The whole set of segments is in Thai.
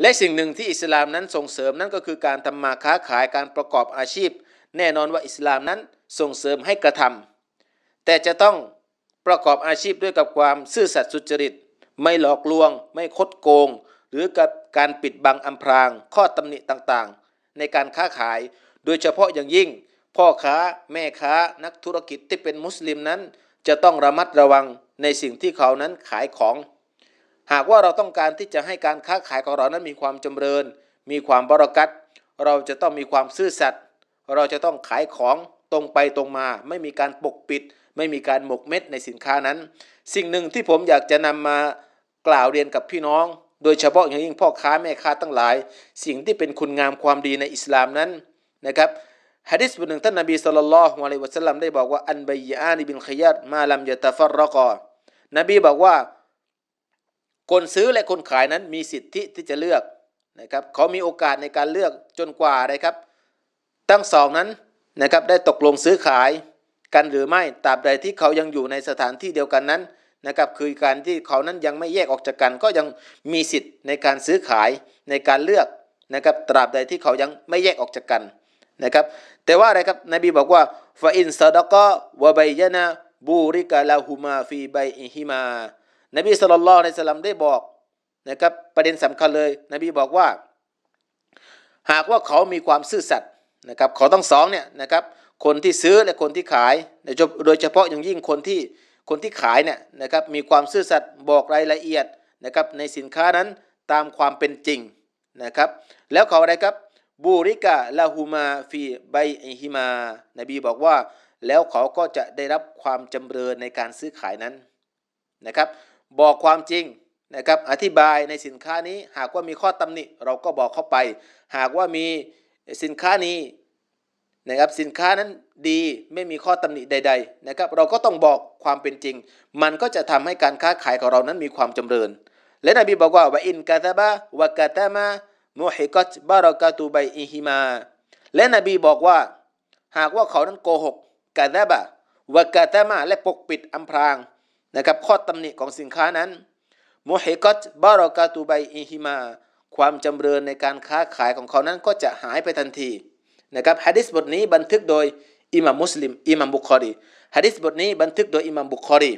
และสิ่งหนึ่งที่อิสลามนั้นส่งเสริมนั่นก็คือการทำมาค้าขายการประกอบอาชีพ แน่นอนว่าอิสลามนั้นส่งเสริมให้กระทำแต่จะต้องประกอบอาชีพด้วยกับความซื่อสัตย์สุจริต ไม่หลอกลวง ไม่คดโกง หรือกับการปิดบังอำพราง ข้อตำหนิต่างๆ ในการค้าขาย โดยเฉพาะอย่างยิ่ง พ่อค้าแม่ค้านักธุรกิจที่เป็นมุสลิมนั้น จะต้องระมัดระวังในสิ่งที่เขานั้นขายของ หากว่าเราต้องการที่จะให้การค้าขายของเรานั้นมีความจำเริญ มีความบรากัตเราจะต้องมีความซื่อสัตย์เราจะต้องขายของตรงไปตรงมา ไม่มีการปกปิด ไม่มีการหมกเม็ดในสินค้านั้น สิ่งหนึ่งที่ผมอยากจะนำมากล่าวเรียนกับพี่น้อง โดยเฉพาะอย่างยิ่งพ่อค้าแม่ค้าทั้งหลาย สิ่งที่เป็นคุณงามความดีในอิสลามนั้นนะครับฮะดิษบทหนึ่งท่านนบีสุลต่านละฮ์วะลัยวะสัลลัมได้บอกว่าอันบัยอานีบินขยัดมาลัมยะตะฟัรรกอนบีบอกว่า คนซื้อและคนขายนั้นมีสิทธิที่จะเลือกนะครับเขามีโอกาสในการเลือกจนกว่านะครับทั้งสองนั้นนะครับได้ตกลงซื้อขายกันหรือไม่ตราบใดที่เขายังอยู่ในสถานที่เดียวกันนั้นนะครับคือการที่เขานั้นยังไม่แยกออกจากกัน ก็ยังมีสิทธิ์ในการซื้อขายในการเลือกนะครับตราบใดที่เขายังไม่แยกออกจากกันนะครับแต่ว่าอะไรครับนบีบอกว่าฟาอินซาดะกะวะบัยยะนะบูริกะลาฮูมาฟีบัยอิฮิมา นบีสุลต่านในสลัมได้บอกนะครับประเด็นสำคัญเลย นบีบอกว่า หากว่าเขามีความซื่อสัตย์นะครับเขาต้องสองเนี่ยนะครับคนที่ซื้อและคนที่ขาย โดยเฉพาะอย่างยิ่งคนที่คนที่ขายเนี่ยนะครับมีความซื่อสัตย์บอกรายละเอียดนะครับในสินค้านั้นตามความเป็นจริงนะครับแล้วเขาอะไรครับบูริกะลาฮูมาฟีไบอิฮิมานบีบอกว่า แล้วเขาก็จะได้รับความจำเริญในการซื้อขายนั้นนะครับ บอกความจริงนะครับอธิบายในสินค้านี้ หากว่ามีข้อตำหนิเราก็บอกเข้าไป หากว่ามีสินค้านี้นะครับสินค้านั้นดีไม่มีข้อตำหนิใด ๆ นะครับ เราก็ต้องบอกความเป็นจริง มันก็จะทำให้การค้าขายของเรานั้นมีความจำเริญ และนบีบอกว่าวะอินกาตาบะวะกาตามามุฮิกัตบารอกาตูไบอิฮิมา และนบีบอกว่า หากว่าเขานั้นโกหกกาตาบะวะกาตามาและปกปิดอำพราง นะครับข้อตำหนิของสินค้านั้นมุฮิกัตบารอกาตูไบอิฮิมา ความจำเริญในการค้าขายของเขานั้นก็จะหายไปทันทีนะครับฮะดิษบทนี้บันทึกโดยอิหม่ามมุสลิมอิหม่ามบุคอรีฮะดิษบทนี้บันทึกโดยอิหม่ามบุคอรี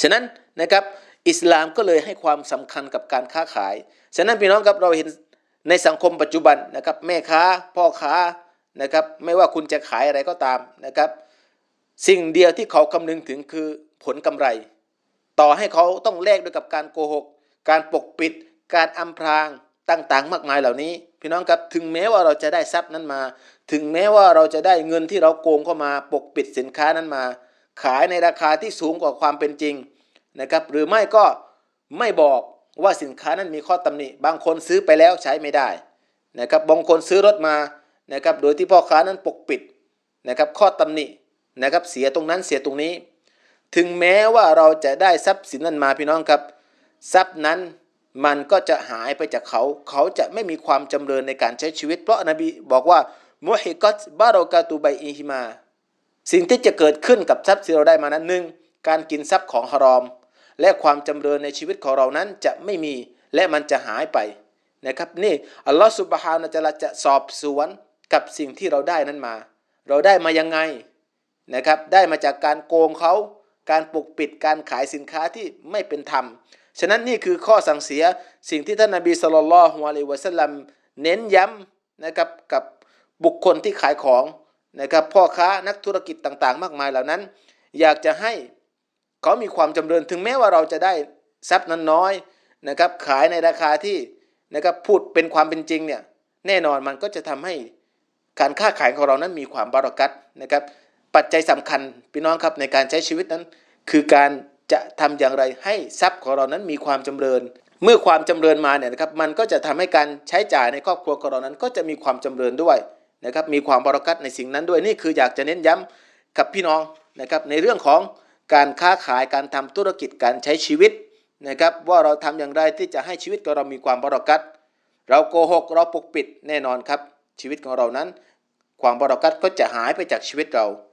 ฉะนั้นนะครับอิสลามก็เลยให้ความสำคัญกับการค้าขาย ฉะนั้นพี่น้องครับเราเห็นในสังคมปัจจุบันนะครับแม่ค้าพ่อค้านะครับไม่ว่าคุณจะขายอะไรก็ตามนะครับ สิ่งเดียวที่เขาคำนึงถึงคือผลกำไร ต่อให้เขาต้องแลกด้วยกับการโกหก การปกปิด การอำพรางต่างๆ มากมายเหล่านี้ พี่น้องครับถึงแม้ว่าเราจะได้ทรัพย์นั้นมา ถึงแม้ว่าเราจะได้เงินที่เราโกงเข้ามาปกปิดสินค้านั้นมา ขายในราคาที่สูงกว่าความเป็นจริงนะครับหรือไม่ก็ไม่บอกว่าสินค้านั้นมีข้อตำหนิ บางคนซื้อไปแล้วใช้ไม่ได้นะครับบางคนซื้อรถมานะครับโดยที่พ่อค้านั้นปกปิดนะครับข้อตำหนิ นะครับเสียตรงนั้นเสียตรงนี้ ถึงแม้ว่าเราจะได้ทรัพย์สินนั้นมาพี่น้องครับ ทรัพย์นั้นมันก็จะหายไปจากเขา เขาจะไม่มีความจำเริญในการใช้ชีวิต เพราะนบีบอกว่ามุฮิกัตบารอกาตูไบอิฮิมา สิ่งที่จะเกิดขึ้นกับทรัพย์ที่เราได้มานั้นหนึ่งการกินทรัพย์ของฮารอม และความจำเริญในชีวิตของเรานั้นจะไม่มีและมันจะหายไปนะครับนี่อัลลอฮฺสุบฮานะจะละจะสอบสวนกับสิ่งที่เราได้นั้นมา เราได้มายังไง นะครับได้มาจากการโกงเขาการปกปิดการขายสินค้าที่ไม่เป็นธรรม ฉะนั้นนี่คือข้อสั่งเสียสิ่งที่ท่านนาบีสุลต่านละฮ์วะลัยวะสัลลัมเน้นย้ำนะครับกับบุคคลที่ขายของนะครับพ่อค้านักธุรกิจต่างๆ มากมายเหล่านั้น อยากจะให้เขามีความจำเริญถึงแม้ว่าเราจะได้ทรัพย์นั้นน้อยนะครับขายในราคาที่นะครับพูดเป็นความเป็นจริงเนี่ยแน่นอนมันก็จะทำให้การค้าขายของเรานั้นมีความบารักัตนะครับ ปัจจัยสำคัญพี่น้องครับในการใช้ชีวิตนั้น คือการจะทำอย่างไรให้ทรัพย์ของเรานั้นมีความจำเริญ เมื่อความจำเริญมาเนี่ยนะครับมันก็จะทำให้การใช้จ่ายในครอบครัวของเรานั้น ก็จะมีความจำเริญด้วยนะครับมีความบารักัตในสิ่งนั้นด้วยนี่คืออยากจะเน้นย้ำกับพี่น้องนะครับในเรื่องของการค้าขายการทำธุรกิจการใช้ชีวิตนะครับว่าเราทำอย่างไรที่จะให้ชีวิตของเรามีความบารักัตเราโกหกเราปกปิดแน่นอนครับชีวิตของเรานั้น ความบารักัตก็จะหายไปจากชีวิตเรา